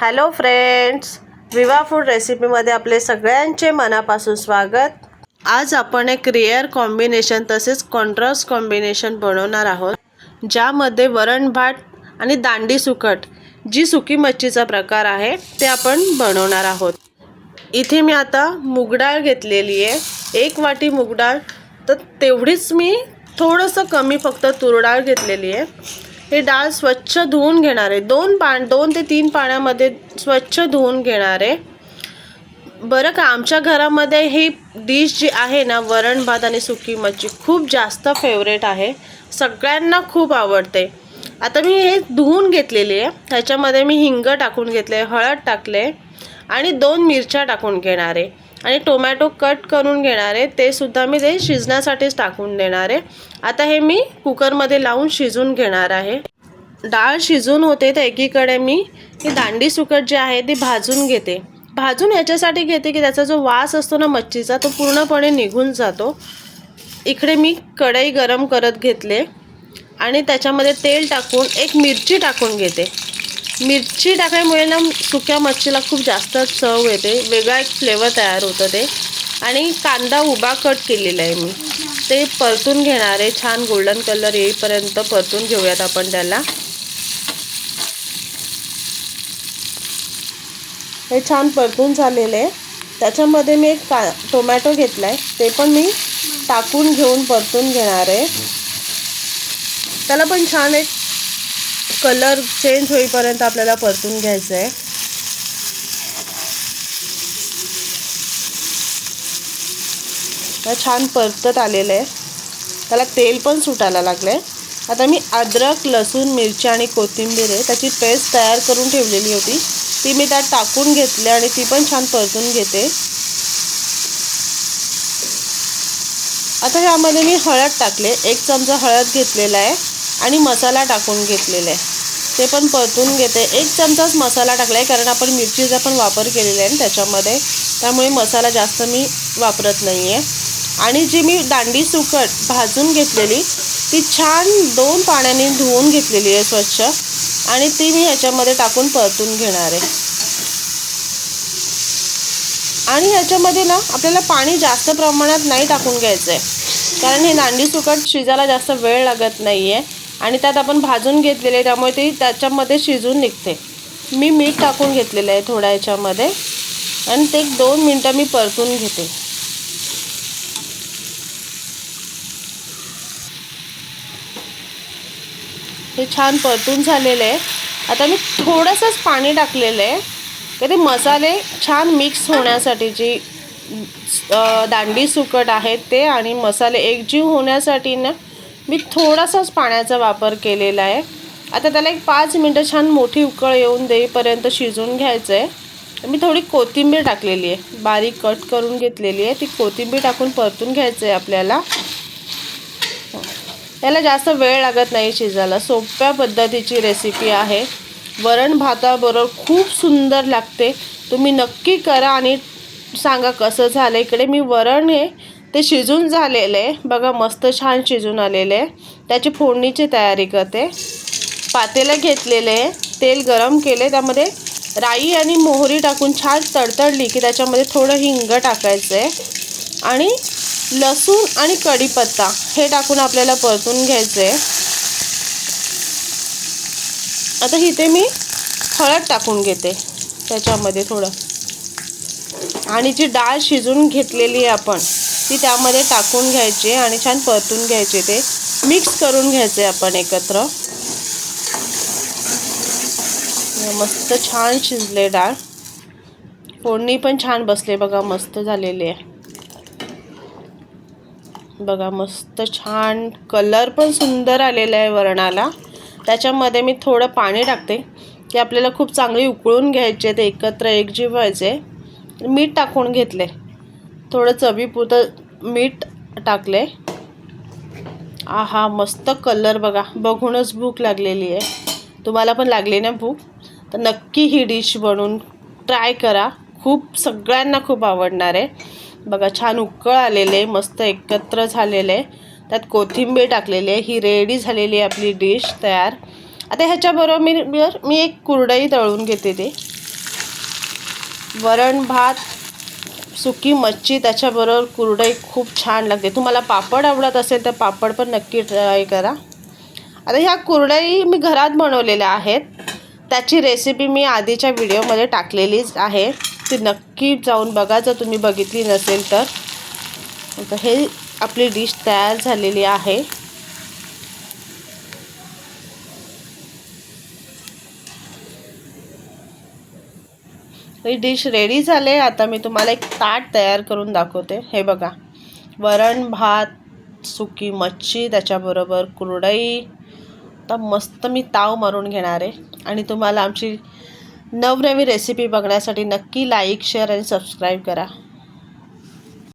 Hello friends Viva food रेसिपीमध्ये आपले सगळ्यांचे मनापासून स्वागत. आज आपण एक रेअर कॉम्बिनेशन तसेच कॉन्ट्रास्ट कॉम्बिनेशन बनवणार आहोत ज्यामध्ये वरण भात आणि दांडी सुकट जी सुकी मच्छीचा प्रकार आहे ते आपण बनवणार आहोत. इथे मी आता मुगडाळ घेतलेली आहे. एक वाटी मुगडाळ तर तेवढीच मी थोडंसं कमी फक्त तुरडाळ घेतलेली आहे. हे डाळ स्वच्छ धुवून घेणार आहे. दोन पा दोन ते तीन पाण्यामध्ये स्वच्छ धुवून घेणार आहे. बरं का आमच्या घरामध्ये ही डिश जी आहे ना वरण भात आणि सुकी मच्छी खूप जास्त फेवरेट आहे. सगळ्यांना खूप आवडते. आता मी हे धुवून घेतलेली आहे. ह्याच्यामध्ये मी हिंग टाकून घेतले हळद टाकले आणि दोन मिरच्या टाकून घेणार आहे. आणि टोमॅटो कट करून घेणार आहे ते सुद्धा मी ते शिजण्यासाठीच टाकून देणार आहे. आता हे मी कुकरमध्ये लावून शिजून घेणार आहे. डाळ शिजून होते तर एकीकडे मी ही दांडी सुकट जे आहे ती भाजून घेते. भाजून याच्यासाठी घेते की त्याचा जो वास असतो ना मच्छीचा तो पूर्णपणे निघून जातो. इकडे मी कढई गरम करत घेतले आणि त्याच्यामध्ये तेल टाकून एक मिरची टाकून घेते. मिरची टाकल्यामुळे ना सुक्या मच्छीला खूप जास्त चव येते. वेगळा एक फ्लेवर तयार होतं ते. आणि कांदा उभा कट केलेला आहे मी. ते परतून घेणार आहे. छान गोल्डन कलर येईपर्यंत परतून घेऊयात आपण त्याला. हे छान परतून झालेले आहे. त्याच्यामध्ये मी एक का टोमॅटो घेतला आहे ते पण मी टाकून घेऊन परतून घेणार आहे. त्याला पण छान एक कलर चेंज होईपर्यंत आपल्याला परतून घ्यायचं आहे छान परतत आलेलं आहे त्याला तेल पण सुटायला लागलं आहे आता मी अद्रक लसूण मिरची आणि कोथिंबीर आहे त्याची पेस्ट तयार करून ठेवलेली होती. ती मी त्यात टाकून घेतली आणि ती पण छान परतून घेते. आता ह्यामध्ये मी हळद टाकले. एक चमचा हळद घेतलेला आहे. आणि मसाला टाकून घेतलेला. आहे ते पण परतून घेते. एक चमचाच मसाला टाकला आहे कारण आपण मिरचीचा पण वापर केलेला आहे त्याच्यामध्ये. त्यामुळे मसाला जास्त मी वापरत नाही आहे आणि जी मी दांडी सुकट भाजून घेतलेली ती छान दोन पाण्याने धुवून घेतलेली आहे स्वच्छ. आणि ती मी ह्याच्यामध्ये टाकून परतून घेणार आहे. आणि ह्याच्यामध्ये ना आपल्याला पाणी जास्त प्रमाणात नाही टाकून घ्यायचं आहे कारण हे दांडी सुकट शिजायला जास्त वेळ लागत नाही आहे आणि त्यात आपण भाजून घेतलेले त्यामुळे ती त्याच्यामध्ये शिजून निघते. मी मीठ टाकून घेतलेलं आहे थोड्या याच्यामध्ये. आणि ते एक दोन मिनटं मी परतून घेते. हे छान परतून झालेलं आहे. आता मी थोडंसंच पाणी टाकलेलं आहे. तर ते मसाले छान मिक्स होण्यासाठी जी दांडी सुकट आहे ते आणि मसाले एकजीव होण्यासाठी ना मी थोडासाच पाण्याचा वापर केलेला आहे. आता त्याला एक पाच मिनटं छान मोठी उकळ येऊन देईपर्यंत शिजून घ्यायचं आहे मी थोडी कोथिंबीर टाकलेली आहे. बारीक कट करून घेतलेली आहे. ती कोथिंबीर टाकून परतून घ्यायचं आहे आपल्याला. याला जास्त वेळ लागत नाही शिजायला. सोप्या पद्धतीची रेसिपी आहे. वरण भाताबरोबर खूप सुंदर लागते. तुम्ही नक्की करा आणि सांगा कसं झालं इकडे मी वरण आहे ते शिजून झालेलं आहे बघा मस्त छान शिजून आलेलं. आहे त्याची फोडणीची तयारी करते. पातेलं घेतलेले तेल गरम केले त्यामध्ये राई आणि मोहरी टाकून छान तडतडली की त्याच्यामध्ये थोडं हिंग टाकायचं. आहे आणि लसूण आणि कढीपत्ता हे टाकून आपल्याला परतून घ्यायचं. आहे आता इथे मी हळद टाकून घेते त्याच्यामध्ये थोडं. आणि जी डाळ शिजून घेतलेली आहे आपण ती त्यामध्ये टाकून घ्यायची आणि छान परतून घ्यायचे ते. मिक्स करून घ्यायचे आपण एकत्र. मस्त छान शिजले डाळ. फोडणी पण छान बसले बघा मस्त झालेली आहे. बघा मस्त छान कलर पण सुंदर आलेला आहे वरणाला. त्याच्यामध्ये मी थोडं पाणी टाकते की आपल्याला खूप चांगली उकळून घ्यायचे ते एकत्र एकजीव व्हायचे मीठ टाकून घेतले. थोडं चवीपुरतं मीठ टाकले आहा मस्त कलर बघा. बघूनच भूक लागलेली आहे. तुम्हाला पण लागली ना भूक? तर नक्की ही डिश बनवून ट्राय करा. खूप सगळ्यांना खूप आवडणार आहे. बघा छान उकळ आलेले मस्त एकत्र झालेले. त्यात कोथिंबीर टाकलेली आहे. ही रेडी झालेली आहे आपली डिश तयार. आता ह्याच्याबरोबर मी मी एक कुरडई तळून घेते ते. वरण भात सुकी मच्छी त्याच्याबरोबर कुरडई खूप छान लागते. तुम्हाला पापड आवडत असेल तर पापड पण नक्की ट्राय करा. आता ह्या कुरडई मी घरात बनवलेल्या आहेत. त्याची रेसिपी मी आधीच्या व्हिडिओमध्ये टाकलेलीच आहे. ती नक्की जाऊन बघा जर तुम्ही बघितली नसेल तर. आता हे आपली डिश तयार झालेली आहे. ही डिश रेडी झाले आता मी तुम्हाला एक ताट तयार करून दाखवते. हे बघा. वरण भात सुकी मच्छी त्याच्याबरोबर कुरडई. आता मस्त मी ताव मारून घेणार आहे. आणि तुम्हाला आमची नवनवी रेसिपी बघण्यासाठी नक्की लाईक शेअर आणि सबस्क्राईब करा.